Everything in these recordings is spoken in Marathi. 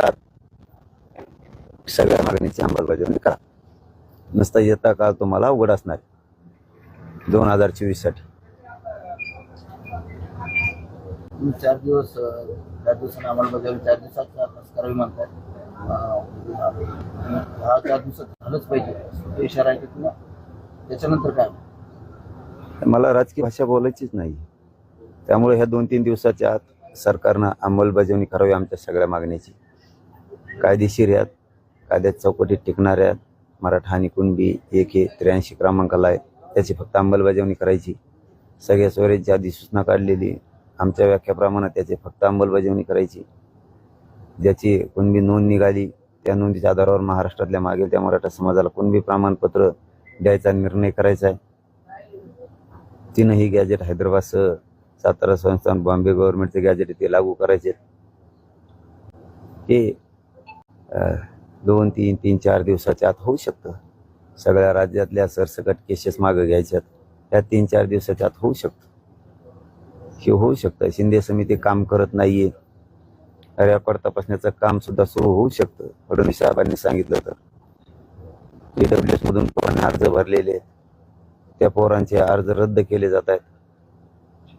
आत सगळ्या मागणीची अंमलबजावणी करा. नुसता येता काळ तुम्हाला अवघड असणार दोन हजार चोवीससाठी. चार दिवस चार दिवसांनी बजावली चार दिवसात करावी म्हणताय अं, हा चार दिवसात झालंच पाहिजे. इशारा आहे किंवा त्याच्यानंतर काय? मला राजकीय भाषा बोलायचीच नाही. त्यामुळे ह्या दोन तीन दिवसाच्या आत सरकारनं अंमलबजावणी करावी आमच्या सगळ्या मागण्याची कायदेशीर आहेत कायद्यात चौकटीत टिकणाऱ्या आहेत. मराठा आणि कुणबी एक हे त्र्याऐंशी क्रमांकाला आहे त्याची फक्त अंमलबजावणी करायची. सगळ्या स्वर्गीची आधी सूचना काढलेली आमच्या व्याख्याप्रमाणे त्याची फक्त अंमलबजावणी करायची. ज्याची कुणबी नोंद निघाली त्या नोंदीच्या आधारावर महाराष्ट्रातल्या मागील त्या मराठा समाजाला कुणबी प्रमाणपत्र द्यायचा निर्णय करायचा आहे. तीनही गॅजेट हैदराबादसह सातारा संस्थान बॉम्बे गव्हर्नमेंटचे गॅजेट ते लागू करायचे हे दोन तीन तीन चार दिवसाच्या आत होऊ शकतं. सगळ्या राज्यातल्या सरसकट केसेस मागं घ्यायच्यात त्या तीन चार दिवसाच्या आत होऊ शकतं. हे होऊ शकतं. शिंदे समिती काम करत नाहीये. रेकॉर्ड तपासण्याचं काम सुद्धा सुरू होऊ शकतं. फडणवीस साहेबांनी सांगितलं तर ईडब्ल्यू एस मधून पोरांनी अर्ज भरलेले त्या पोरांचे अर्ज रद्द केले जात आहेत.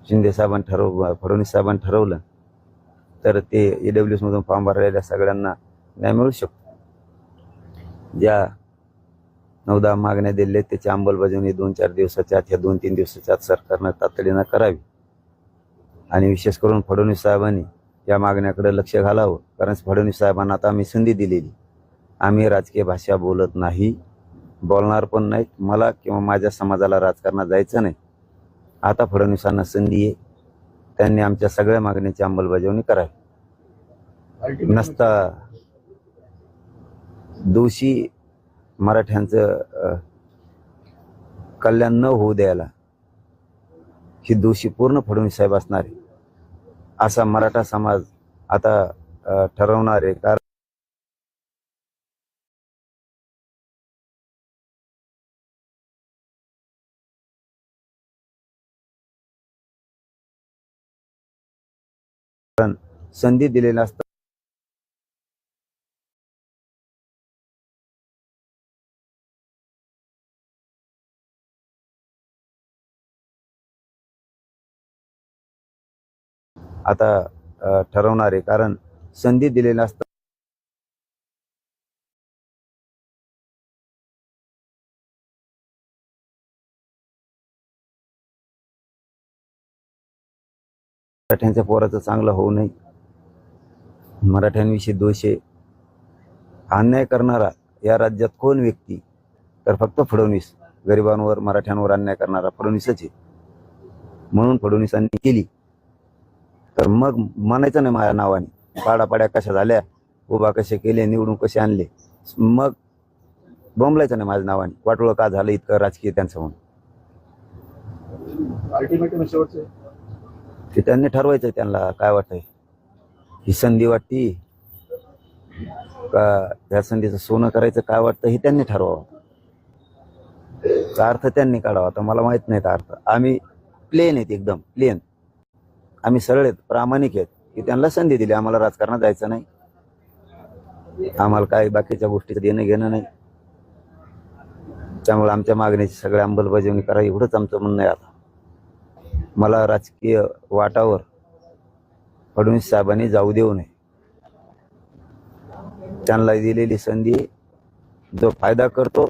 शिंदे साहेबांनी ठरव फडणवीस साहेबांनी ठरवलं. तर ते ईडब्ल्यू एस मधून फॉर्म भरलेल्या सगळ्यांना न्याय मिळू शकतो. ज्या नवदा मागण्या दिल्या त्याची अंमलबजावणी दोन चार दिवसाच्या आत या दोन तीन दिवसाच्या आत सरकारनं तातडीनं करावी. आणि विशेष करून फडणवीस साहेबांनी या मागण्याकडे लक्ष घालावं. कारण फडणवीस साहेबांना आता आम्ही संधी दिलेली. आम्ही राजकीय भाषा बोलत नाही बोलणार पण नाहीत. मला किंवा माझ्या समाजाला राजकारणात जायचं नाही. आता फडणवीसांना संधी आहे. त्यांनी आमच्या सगळ्या मागण्याची अंमलबजावणी करावी. नसता दोषी मराठ्यांचं कल्याण न होऊ द्यायला ही दोषी पूर्ण फडणवीस साहेब असणार आहे. असा मराठा समाज आता ठरवणार आहे. कारण संधी दिलेला असतात आता ठरवणार. आहे कारण संधी दिलेल्या असतात. मराठ्यांच्या पोराचं चांगलं होऊ नये. मराठ्यांविषयी दोष. आहे अन्याय करणारा या राज्यात कोण व्यक्ती? तर फक्त फडणवीस. गरिबांवर मराठ्यांवर अन्याय करणारा फडणवीसच आहे. म्हणून फडणवीसांनी केली. तर मग म्हणायचं नाही माझ्या नावाने. पाडापाड्या कशा झाल्या उभा कसे केले निवडून कसे आणले. मग बोंबलायचं नाही माझ्या नावाने. वाटोळं का झालं इतकं राजकीय त्यांचं म्हणून. ते त्यांनी ठरवायचं त्यांना काय वाटतंय. ही संधी वाटती. का त्या संधीचं सोनं करायचं काय वाटतं हे त्यांनी ठरवावं. का अर्थ त्यांनी काढावा. तर मला माहीत नाही का अर्थ. आम्ही प्लेन आहेत एकदम प्लेन आम्ही सरळ आहेत प्रामाणिक आहेत. की त्यांना संधी दिली आम्हाला राजकारणात जायचं नाही. आम्हाला काही बाकीच्या गोष्टीचं देणं घेणं नाही. त्यामुळे आमच्या मागणीची सगळ्या अंमलबजावणी करा एवढंच आमचं म्हणणं आहे आता. मला राजकीय वाटावर फडणवीस साहेबांनी जाऊ देऊ नये. त्यांना दिलेली संधी जो फायदा करतो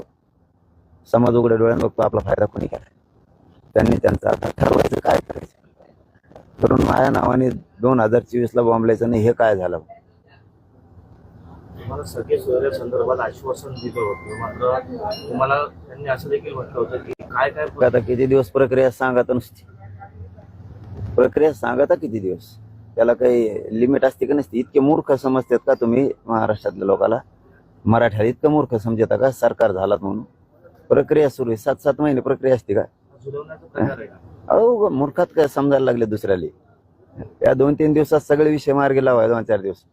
समाज उघड्या डोळ्यानं बघतो आपला फायदा कोणी करायचा त्यांनी त्यांचा आता ठरवायचं काय करायचं? करून माझ्या नावाने दोन हजार चोवीसला बॉम्बलायचं नाही हे काय झालं? तुम्हाला सगळे सोयऱ्या संदर्भात आश्वासन दिलं होतं. मात्र तुम्हाला त्यांनी असं देखील म्हटलं होतं की काय काय आता किती दिवस प्रक्रिया सांगा तर नुसती. प्रक्रिया सांगा तर किती दिवस? त्याला काही लिमिट असते का नसते? इतके मूर्ख समजतात का तुम्ही महाराष्ट्रातल्या लोकाला? मराठ्याला इतकं मूर्ख समजता का? सरकार झालात म्हणून. प्रक्रिया सुरू आहे. सात सात महिने प्रक्रिया असते का? अहो मूर्खात काय समजायला लागले दुसऱ्याले? या दोन तीन दिवसात सगळे विषय मार्गी लावाय दोन चार दिवस.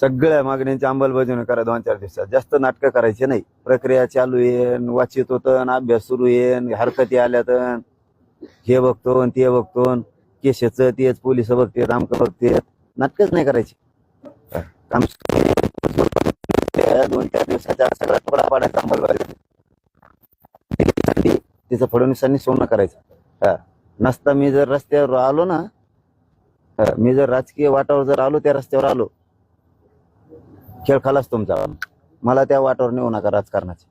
सगळ्या मागण्यांची अंमलबजावणी करा दोन चार दिवसात. जास्त नाटकं करायचे नाही. प्रक्रिया चालू येईन वाचित होतं आणि अभ्यास सुरू येईन हरकती आल्या तर हे बघतो आणि ते बघतो केसेच तेच पोलीस बघतेत आमक बघतेत. नाटकच नाही करायची. काम दोन चार दिवसाच्या सगळ्यात सगळा तुकडा अंमलबजावणी. तिचं फडणवीसांनी सोनं करायचं. हा. नसता मी जर रस्त्यावर आलो ना हा, मी जर राजकीय वाटावर जर आलो त्या रस्त्यावर आलो. खेळ खालाच तुमचा. मला त्या वाटावर नेऊ नका राजकारणाचे.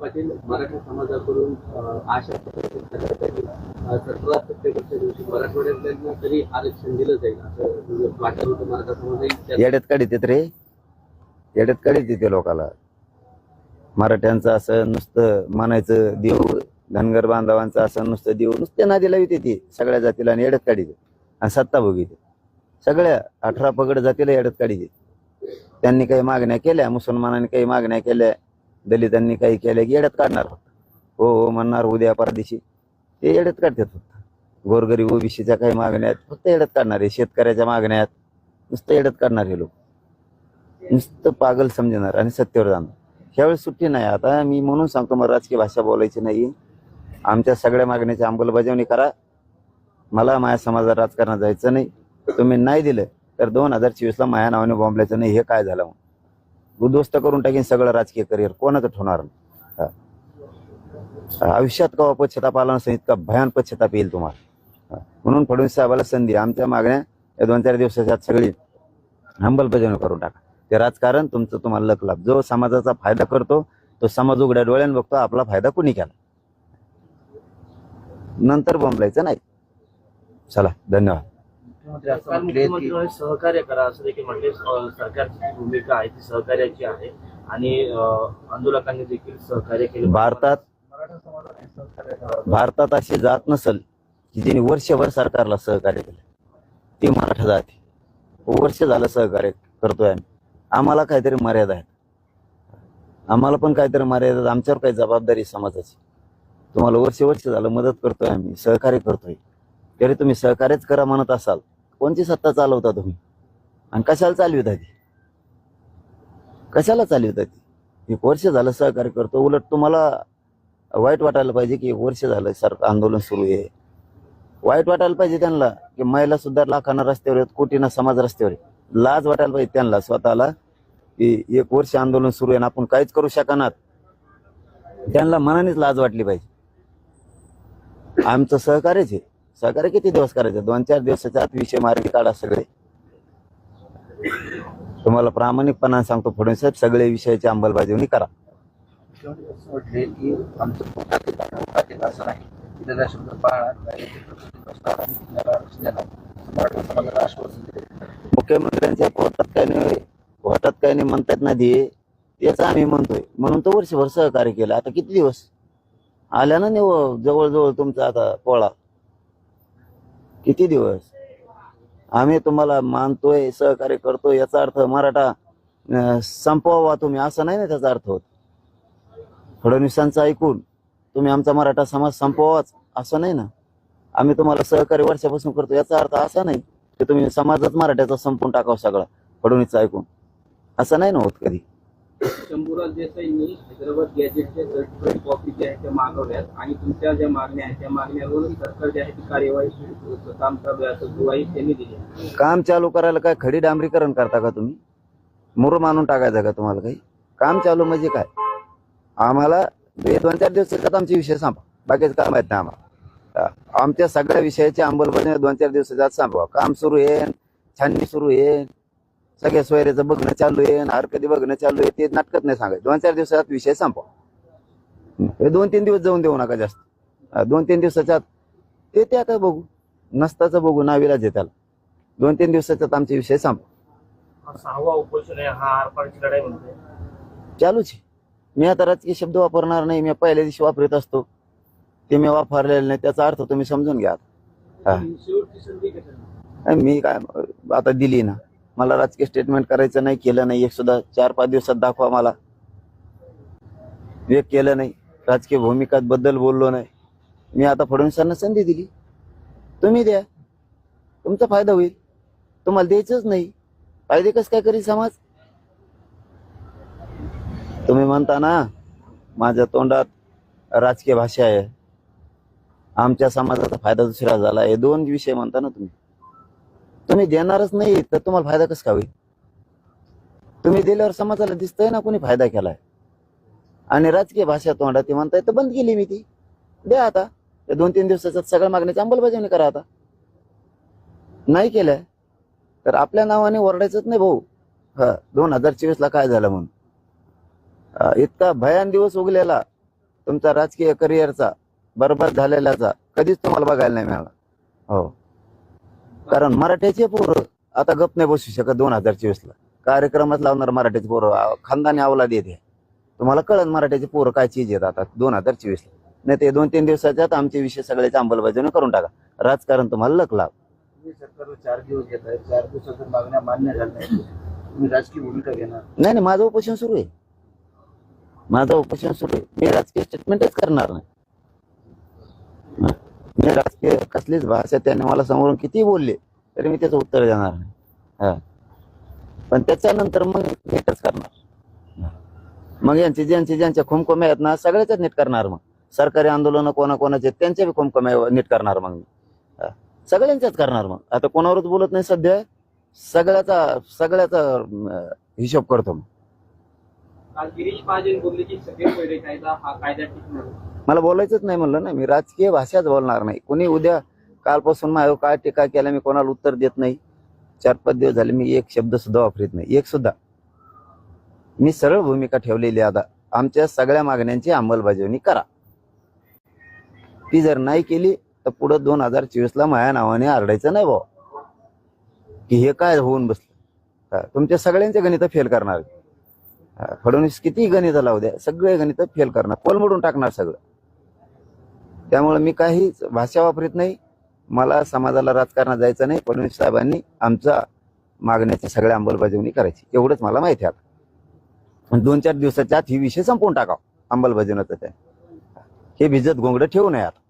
पाटील मराठा समाजाकडून अं, आशा सतरा सप्टेंबरच्या दिवशी मराठवाड्यातल्या तरी आरक्षण दिलं जाईल असं वाटत होतं मराठा समाजाही येड्यात काढीत येत रे. येड्यात काढीत येते लोकाला. मराठ्यांचं असं नुसतं मानायचं देव धनगर बांधवांचं असं नुसतं देव नुसते नादीला येते ती सगळ्या जातीला आणि एडत काढीत. आणि सत्ता बघिते सगळ्या अठरा पगड जातीला येड्यात काढीत. त्यांनी काही मागण्या केल्या मुसलमानांनी काही मागण्या केल्या दलितांनी काही केल्या की एडत काढणार फक्त हो हो म्हणणार उद्या परदेशी. ते एडत काढतात फक्त. गोरगरीब ओबीसीच्या काही मागण्या आहेत फक्त एडत काढणार आहे. शेतकऱ्याच्या मागण्या आहेत नुसतं एडत काढणार हे लोक. नुसतं पागल समजणार आणि सत्तेवर जाणार. ह्यावेळेस सुट्टी नाही. आता मी म्हणून सांगतो मला राजकीय भाषा बोलायची नाही. आमच्या सगळ्या मागण्याची अंमलबजावणी करा. मला माझ्या समाजात राजकारणात जायचं नाही. तुम्ही नाही दिलं तर दोन हजार चोवीसला माया नावाने बॉम्बल्याचं नाही. हे काय झालं मग? उद्ध्वस्त करून टाकीन सगळं राजकीय करिअर कोणाचं ठेवणार नाही. आयुष्यात का पश्चाताप आला नसेल इतका भयान पश्चाताप येईल तुम्हाला. म्हणून फडणवीस साहेबाला संधी आमच्या मागण्या या दोन चार दिवसाच्या सगळी अंमलबजावणी करून टाका. ते राजकारण तुमचं तुम्हाला लक लाभ जो समाजाचा फायदा करतो तो समाज उघड्या डोळ्याने बघतो आपला फायदा कुणी केला? नंतर बोंबलायचं नाही. चला धन्यवाद. सहकार्य करा असं देखील म्हटले अं, सरकारची भूमिका आहे ती सहकार्याची आहे. आणि आंदोलकांनी देखील सहकार्य केले. भारतात. भारतात अशी जात नसल की जिने वर्षभर सरकारला सहकार्य केलं. ती मराठा जात. वर्ष झालं सहकार्य करतोय आम्ही. आम्हाला काहीतरी मर्यादा आहेत. आम्हाला पण काहीतरी मर्यादा आमच्यावर काही जबाबदारी समाजाची. तुम्हाला वर्ष वर्ष झालं मदत करतोय आम्ही सहकार्य करतोय. तरी तुम्ही सहकार्यच करा म्हणत असाल. कोणची सत्ता चालवता तुम्ही? आणि कशाला चालविता ती? कशाला चालविता ती? एक वर्ष झालं सहकार्य करतो उलट तुम्हाला वाईट वाटायला पाहिजे की एक वर्ष झालं सर आंदोलन सुरू आहे. वाईट वाटायला पाहिजे त्यांना की महिला सुद्धा लाखांना रस्त्यावर आहेत कोटीना समाज रस्त्यावर लाज वाटायला पाहिजे त्यांना स्वतःला. एक वर्ष आंदोलन सुरू आहे ना आपण काहीच करू शकणार त्यांना मनानेच लाज वाटली पाहिजे. आमचं सहकार्यच आहे. सहकार्य किती दिवस करायचं? दोन चार दिवसाच्या आत विषय मार्गी काढा सगळे. तुम्हाला प्रामाणिकपणाने सांगतो फडणवीस साहेब सगळे विषयाची अंमलबजावणी करा. मुख्यमंत्र्यांच्या पोटात काय नाही पोटात काय नाही म्हणतात ना ते. तेच आम्ही म्हणतोय. म्हणून तो वर्षभर सहकार्य केलं. आता किती दिवस? आल्या ना निव जवळजवळ तुमचा आता पोळा. किती दिवस? आम्ही तुम्हाला मानतोय सहकार्य करतोय याचा अर्थ मराठा संपवा संपवावा तुम्ही असं नाही ना त्याचा अर्थ होत. फडणवीसांचं ऐकून तुम्ही आमचा मराठा समाज संपवाच असं नाही ना? आम्ही तुम्हाला सहकार्य वर्षापासून करतो याचा अर्थ असा नाही की तुम्ही समाजात मराठ्याचा संपून टाकावं सगळा फडणवीसचं ऐकून. असं नाही ना होत कधी. शंभूराज देसाईंनी हैदराबाद गॅजेटचे सर्टिफाईड कॉपी जे आहे त्या मागवल्यात आणि तुमच्या ज्या मागण्या आहेत त्या मागण्यावरून सरकार जे आहे ती कार्यवाही सुरू- काम चालू आहे असं त्यांनी दिली आहे. काम चालू करायला काय खडी डांबरीकरण करता का तुम्ही? मुर मानून टाकायचं का तुम्हाला काही? काम चालू म्हणजे काय? आम्हाला हे दोन चार दिवस येतात आमचे विषय सांभा बाकीचं काम आहेत ना आम्हाला. आमच्या सगळ्या विषयाची अंमलबजावणी दोन चार दिवसाच्या आत सांभावा काम सुरू आहे छाननी सुरू आहे सगळ्या सोयऱ्याचं बघणं चालू आहे हर कधी बघणं चालू आहे ते नाटकत नाही सांगायचं. दोन चार दिवसात विषय संपवा. हे दोन तीन दिवस जाऊन देऊ नका जास्त. दोन तीन दिवसाच्या ते ते आता बघू? नसताचं बघू नाविलाज आहे त्याला. दोन तीन दिवसाच्यात आमचे विषय संप सहावा उपोषण आहे हा आरपारची लढाई म्हणते चालूच आहे. मी आता राजकीय शब्द वापरणार नाही मी पहिल्या दिवशी वापरत असतो. ते मी वापरलेले नाही त्याचा अर्थ तुम्ही समजून घ्या मी काय आता दिली ना. मला राजकीय स्टेटमेंट करायचं नाही केलं नाही. एक सुद्धा चार पाच दिवसात दाखवा मला. एक केलं नाही. राजकीय भूमिकाबद्दल बोललो नाही. मी आता फडणवीसांना संधी दिली. तुम्ही द्या. तुमचा फायदा होईल. तुम्हाला द्यायचंच नाही. फायदे कसं काय करील समाज? तुम्ही म्हणता ना माझ्या तोंडात राजकीय भाषा आहे. आमच्या समाजाचा फायदा दुसरा झाला. हे दोन विषय म्हणता ना तुम्ही. तुम्ही देणारच नाही तर तुम्हाला फायदा कसं का होईल? तुम्ही दिल्यावर समाजाला दिसतंय ना कोणी फायदा केलाय? आणि राजकीय भाषा तोंडा ती म्हणताय तर बंद केली मी ती. द्या आता. या दोन तीन दिवसाच्या सगळ्या मागण्याची अंमलबजावणी करा आता. नाही केलंय. तर आपल्या नावाने ओरडायचंच नाही भाऊ. हा दोन हजार चोवीस ला काय झालं म्हणून? इतका भयान दिवस उगलेला तुमचा राजकीय करिअरचा बरबाद झालेल्याचा. कधीच तुम्हाला बघायला नाही मिळाला. हो. कारण मराठ्याचे पोरं आता गप नाही बसू शकत दोन हजार चोवीस ला. कार्यक्रमात लावणार मराठ्याचे पोरं. खानदानी अवलाद येते. तुम्हाला कळन मराठ्याचे पोरं काय चीज येत आता दोन हजार चोवीस ला. नाही ते दोन तीन दिवसाच्यात आमचे विषय सगळ्याची अंमलबजावणी करून टाका. राजकारण तुम्हाला लक लाभ चार दिवस घेत आहे चार दिवसात जर मागण्या मान्य झाल्या नाही तुम्ही राजकीय भूमिका घेणार. नाही नाही माझं उपोषण सुरू आहे. माझं उपोषण सुरू आहे. मी राजकीय स्टेटमेंटच करणार नाही. मी राजकीय कसलीच भाषा त्याने मला समोरून किती बोलले तरी मी त्याचं उत्तर देणार नाही. हा. पण त्याच्यानंतर मग नीटच करणार. मग यांचे ज्यांचे ज्यांच्या खुमखुम्या आहेत ना सगळ्याच नीट करणार मग. सरकारी आंदोलन कोणा कोणाचे आहेत, त्यांच्या बी खुमखुम्या नीट करणार मग मी. सगळ्यांच्याच करणार मग. आता कोणावरच बोलत नाही सध्या. सगळ्याचा सगळ्याचा हिशोब करतो मग. गिरीश महाजन बोलले की सगळे पहिले कायदा हा कायदा ठीक नाही मला बोलायचंच नाही म्हणलं ना मी राजकीय भाषाच बोलणार नाही. कोणी उद्या कालपासून माझ्यावर काय टीका केला मी कोणाला उत्तर देत नाही. चार पाच दिवस झाले मी एक शब्द सुद्धा वापरत नाही. एक सुद्धा. मी सरळ भूमिका ठेवलेली आता. आमच्या सगळ्या मागण्यांची अंमलबजावणी करा. ती जर नाही केली तर पुढे दोन हजार चोवीस ला माझ्या नावाने आरडायचं नाही भाऊ. की हे काय होऊन बसलं? तुमच्या सगळ्यांचे गणित फेल करणार. फडणवीस किती गणित लावू द्या सगळे गणित फेल करणार. कोलमडून टाकणार सगळं. त्यामुळे मी काहीच भाषा वापरत नाही. मला समाजाला राजकारणात जायचं नाही. फडणवीस साहेबांनी आमच्या मागण्याची सगळ्या अंमलबजावणी करायची. एवढंच मला माहिती आहे आता. दोन चार दिवसाच्या आत ही विषय संपवून टाकाव. अंमलबजावण्याचं ते हे भिजत गोंगडं ठेवू नये आता.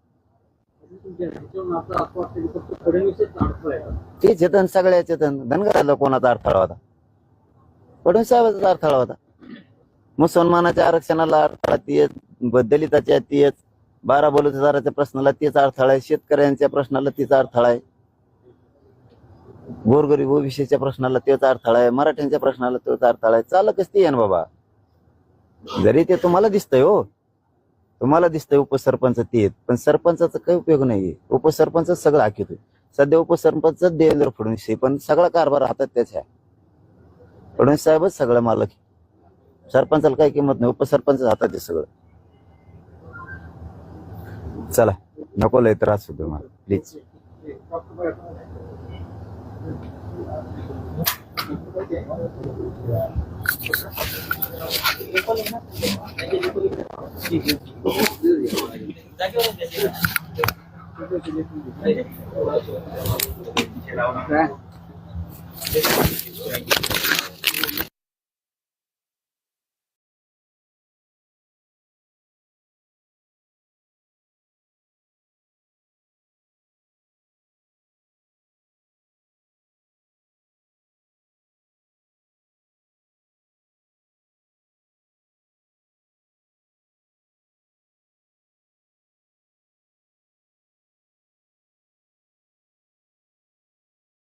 ते चेतन सगळ्या चेतन. धनगराला कोणाचा अडथळा होता? फडणवीस साहेबाचा अडथळा होता. मुसलमानाच्या आरक्षणाला अडथळा तेच दलिताच्या तेच. बारा बलुतेदाराच्या प्रश्नाला तेच अडथळा आहे. शेतकऱ्यांच्या प्रश्नाला तेच अडथळा आहे. गोरगरीब ओबीसीच्या प्रश्नाला तेच अडथळा आहे. मराठ्यांच्या प्रश्नाला तोच अडथळा आहे. चालकच ते आहे ना बाबा. जरी ते तुम्हाला दिसतंय हो. तुम्हाला दिसतंय उपसरपंच ते पण सरपंचाचा काही उपयोग नाहीये. उपसरपंच सगळं आखित सध्या उपसरपंच देवेंद्र फडणवीस आहे, पण सगळा कारभार हातात त्याच्या आहे. फडणवीस साहेबच सगळं मालक सरपंचाला काही किंमत नाही. उपसरपंच हातात आहे सगळं. चला नको लय त्रास होतो मला please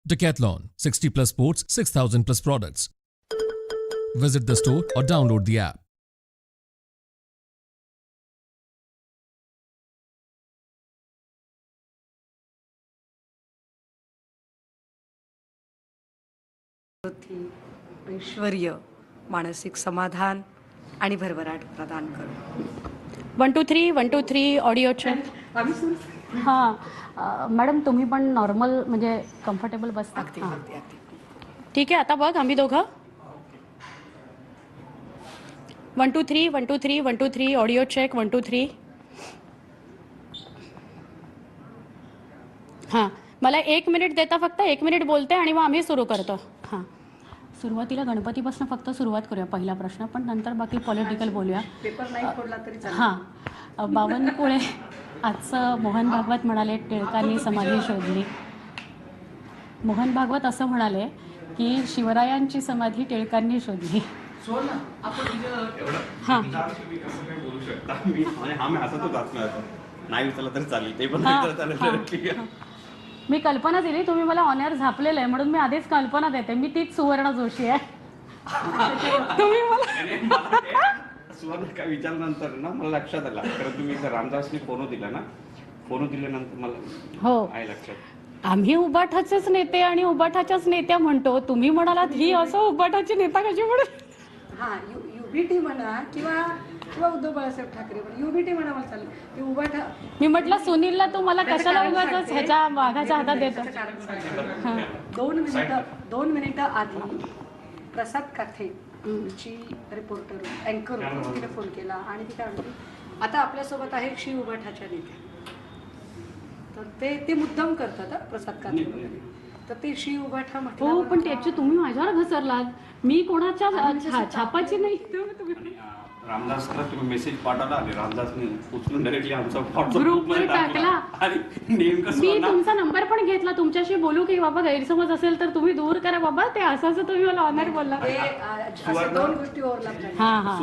Decathlon 60 plus sports, 6000 plus products. Visit the store or download the app. ऐश्वर्य मानसिक समाधान आणि भरभराट प्रदान करू one two three one two three audio check हां मॅडम तुम्ही पण नॉर्मल म्हणजे कम्फर्टेबल बसता. अगदी हां. अगदी अगदी. ठीक आहे आता बघ आम्ही दोघं. One two three one two three one two three audio check one two three हां मला एक मिनिट देता फक्त एक मिनिट बोलते आणि मग आम्ही सुरू करतो. हां. सुरुवातीला गणपतीपासून फक्त सुरुवात करूया पहिला प्रश्न पण नंतर बाकी पॉलिटिकल बोलूया. पेपर नाही फोडला तरी हां. बावनकुळे आजचं मोहन भागवत म्हणाले टिळकांनी समाधी शोधली. मोहन भागवत असं म्हणाले की शिवरायांची समाधी टिळकांनी शोधली. हां. मी म्हणजे हा मी हां, हां. हां. कल्पना दिली तुम्ही मला ऑनर झापलेलं आहे म्हणून मी आधीच कल्पना देते. मी तीच सुवर्ण जोशी आहे. तुम्ही मला सुवर्ण काय विचारल्यानंतर ना मला लक्षात आलं. कारण तुम्ही रामदासने फोन दिला ना? फोन दिल्यानंतर मला हो. आहे लक्षात. आम्ही उबाठाचेच नेते आणि उबाठाच्याच नेत्या म्हणतो. तुम्ही म्हणालात ही असं उबाठाची नेता कशी म्हणून हां यु युबीटी म्हणा किंवा किंवा उद्धव बाळासाहेब ठाकरे म्हणा युबीटी म्हणा मला चालेल. ते उभाठा मी म्हटलं सुनीलला तू मला कशाला उगाच. ह्याच्या वाघाच्या हातात देतो? त्याचं कारण सांगते. दोन मिनिटं दोन मिनिटं आधी प्रसाद काथे ची रिपोर्टर अँकर होती तिने फोन केला आणि ती काय म्हणते आता आपल्यासोबत आहे श्री उभाठाच्या नेत्या. तर ते ते मुद्दाम करतात प्रसाद काथे वगैरे. तर ते श्री उभाठा हो म्हटलं पण त्याची तुम्ही माझ्यावर घसरलात. मी कोणाच्या छापाची नाही. तुम्ही रामदासला तुम्ही मेसेज पाठवला आणि रामदासने उचलून डायरेक्टली आमचा ग्रुपवर टाकला. आणि नेमकं मी तुमचा नंबर पण घेतला. तुमच्याशी बोलू की बाबा गैरसमज असेल तर तुम्ही दूर करा बाबा. ते असं असं तुम्ही मला ऑनर बोलला. दोन गोष्टी हा हा.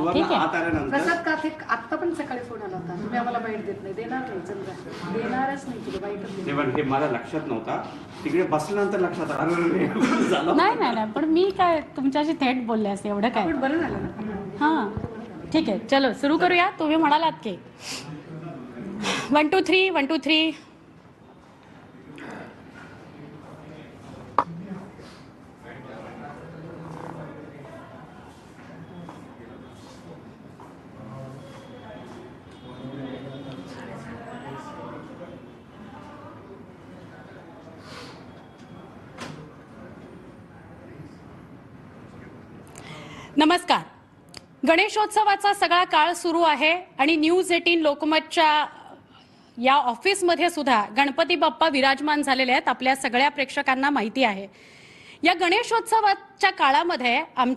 प्रसाद काथे आत्ता पण सकाळी फोन आला होता. तुम्ही आम्हाला बाईट देत नाही. देणार नाही देणारच नाही तुला पण हे मला लक्षात नव्हता. तिकडे बसल्यानंतर लक्षात आलं. नाही नाही नाही. पण मी काय तुमच्याशी थेट बोलले असते एवढं काय? पण बरं झालं ना? हां. ठीक आहे चलो सुरू करूया. तुम्ही म्हणालात की. One two three one two three नमस्कार. गणेशोत्सवाचा सगळा काळ सुरू आहे आणि न्यूज एटीन लोकमतच्या या ऑफिसमध्ये सुद्धा गणपती बाप्पा विराजमान झालेले आहेत. आपल्या सगळ्या प्रेक्षकांना माहिती आहे. या गणेशोत्सवाच्या काळामध्ये आम